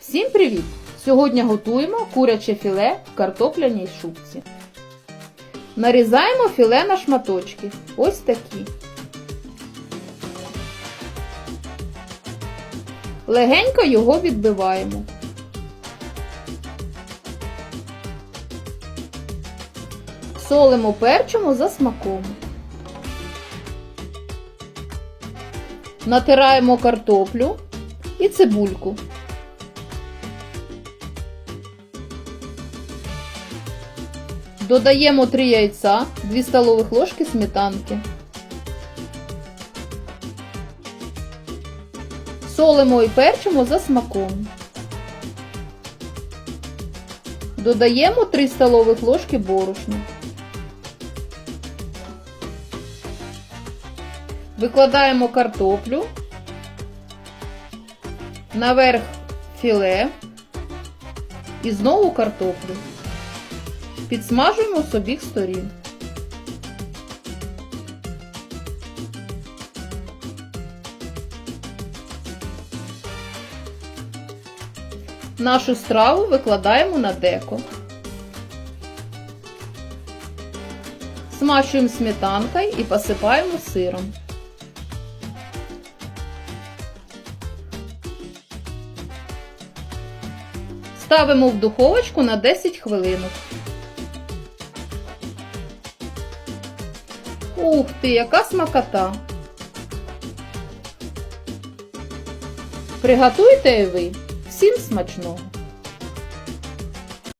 Всім привіт! Сьогодні готуємо куряче філе в картопляній шубці. Нарізаємо філе на шматочки. Ось такі. Легенько його відбиваємо. Солимо перчимо за смаком. Натираємо картоплю і цибульку. Додаємо 3 яйця, 2 столових ложки сметанки. Солимо і перчимо за смаком. Додаємо 3 столових ложки борошна. Викладаємо картоплю, наверх філе і знову картоплю. Підсмажуємо з обіх сторін. Нашу страву викладаємо на деко. Смачуємо сметанкою і посипаємо сиром. Ставимо в духовочку на 10 хвилинок. Ух ти, яка смакота! Приготуйте і ви. Всім смачного!